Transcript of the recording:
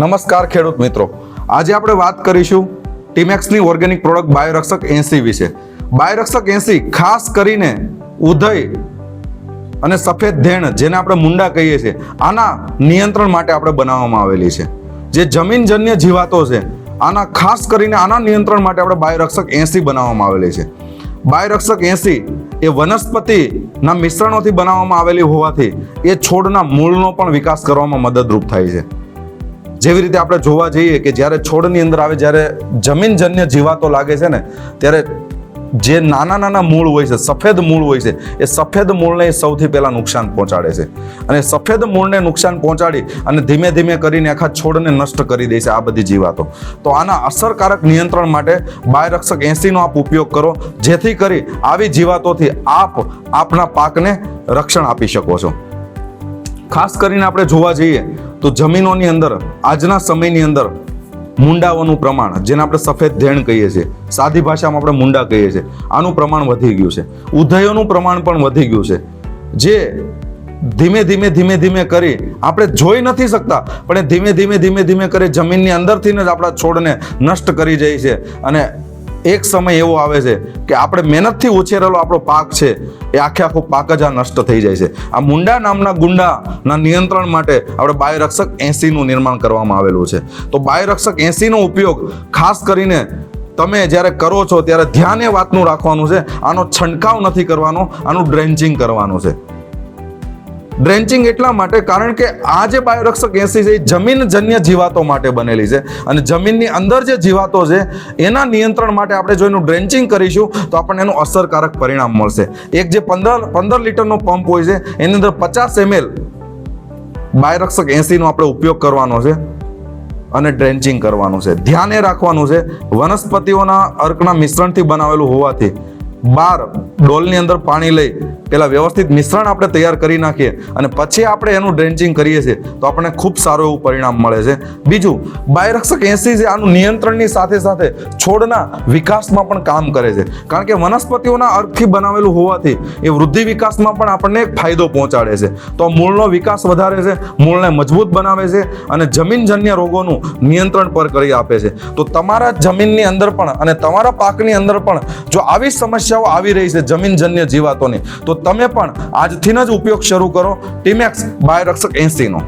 નમસ્કાર ખેડૂત મિત્રો. આજે આપણે વાત કરીશું ટીમેક્સની ઓર્ગેનિક પ્રોડક્ટ બાયોરક્ષક એસી વિશે. બાયોરક્ષક એસી ખાસ કરીને ઉદય અને સફેદ ધેણ, જેને આપણે મુંડા કહીએ છીએ, આના નિયંત્રણ માટે આપણે બનાવવામાં આવેલી છે. જે જમીનજન્ય જીવાતો છે, આના ખાસ કરીને આના નિયંત્રણ માટે આપણે બાયોરક્ષક એસી બનાવવામાં આવેલી છે. બાયોરક્ષક એસી એ વનસ્પતિના મિશ્રણોથી બનાવવામાં આવેલી હોવાથી એ છોડના મૂળનો પણ વિકાસ કરવામાં મદદરૂપ થાય છે. જેવી રીતે આપણે જોવા જઈએ કે જ્યારે છોડની અંદર આવે, જ્યારે જમીનજન્ય જીવાતો લાગે છે ને, ત્યારે જે નાના નાના મૂળ હોય છે, સફેદ મૂળ હોય છે, એ સફેદ મૂળને સૌથી પહેલાં નુકસાન પહોંચાડે છે. અને સફેદ મૂળને નુકસાન પહોંચાડી અને ધીમે ધીમે કરીને આખા છોડને નષ્ટ કરી દે છે આ બધી જીવાતો. તો આના અસરકારક નિયંત્રણ માટે બાયરક્ષક એસીનો આપ ઉપયોગ કરો, જેથી કરી આવી જીવાતોથી આપ આપના પાકને રક્ષણ આપી શકો છો. ખાસ કરીને આપણે જોવા જઈએ તો જમીનોની અંદર, આજના સમયની અંદર મુંડાઓનું પ્રમાણ, જેને આપણે સફેદ ધેણ કહીએ છીએ, સાદી ભાષામાં આપણે મુંડા કહીએ છીએ, આનું પ્રમાણ વધી ગયું છે. ઉધયોનું પ્રમાણ પણ વધી ગયું છે. જે ધીમે ધીમે ધીમે ધીમે કરી, આપણે જોઈ નથી શકતા, પણ ધીમે ધીમે ધીમે ધીમે કરી જમીનની અંદરથી જ આપણા છોડને નષ્ટ કરી જાય છે. અને એક સમય એવો આવે છે કે આપણે મહેનતથી ઉછેરેલો આપણો પાક છે, એ આખે આખો પાક જ આ નષ્ટ થઈ જાય છે. આ મુંડા નામના ગુંડાના નિયંત્રણ માટે આપણે બાયરક્ષક એસીનું નિર્માણ કરવામાં આવેલું છે. તો બાયરક્ષક એસીનો ઉપયોગ ખાસ કરીને તમે જ્યારે કરો છો ત્યારે ધ્યાન એ વાતનું રાખવાનું છે. આનો છંટકાવ નથી કરવાનો, આનું ડ્રેન્ચિંગ કરવાનું છે. ડ્રેન્ચિંગ એટલા માટે કારણ કે આ જે બાયોરક્ષક એસી છે એ જમીનજન્ય જીવાતો માટે બનેલી છે અને જમીનની અંદર જે જીવાતો છે એના નિયંત્રણ માટે આપણે જો એનું ડ્રેન્ચિંગ કરીશું તો આપણને એનું અસરકારક પરિણામ મળશે. એક જે પંદર પંદર લીટરનો પંપ હોય છે, એની અંદર પચાસ એમએલ બાયરક્ષક એસીનો આપણે ઉપયોગ કરવાનો છે અને ડ્રેન્ચિંગ કરવાનું છે. ધ્યાને રાખવાનું છે, વનસ્પતિઓના અર્કના મિશ્રણથી બનાવેલું હોવાથી બાર ડોલની અંદર પાણી લઈ પેલા વ્યવસ્થિત મિશ્રણ આપણે તૈયાર કરી નાખીએ અને પછી આપણે એનું ડ્રેન્ચિંગ કરીએ છીએ. તો આપણને ખૂબ સારું એવું પરિણામ મળે છે. બીજું, બાયરક્ષક એસી છે આનું નિયંત્રણની સાથે સાથે છોડના વિકાસમાં પણ કામ કરે છે. કારણ કે વનસ્પતિઓના અર્થથી બનાવેલું હોવાથી એ વૃદ્ધિ વિકાસમાં પણ આપણને એક ફાયદો પહોંચાડે છે. તો મૂળનો વિકાસ વધારે છે, મૂળને મજબૂત બનાવે છે અને જમીનજન્ય રોગોનું નિયંત્રણ પર કરી આપે છે. તો તમારા જમીનની અંદર પણ અને તમારા પાકની અંદર પણ જો આવી સમસ્યાઓ આવી રહી છે જમીનજન્ય જીવાતોની, તો તમે પણ આજથી જ ઉપયોગ શરૂ કરો. ટીમેક્સ બાયોરક્ષક એસીનો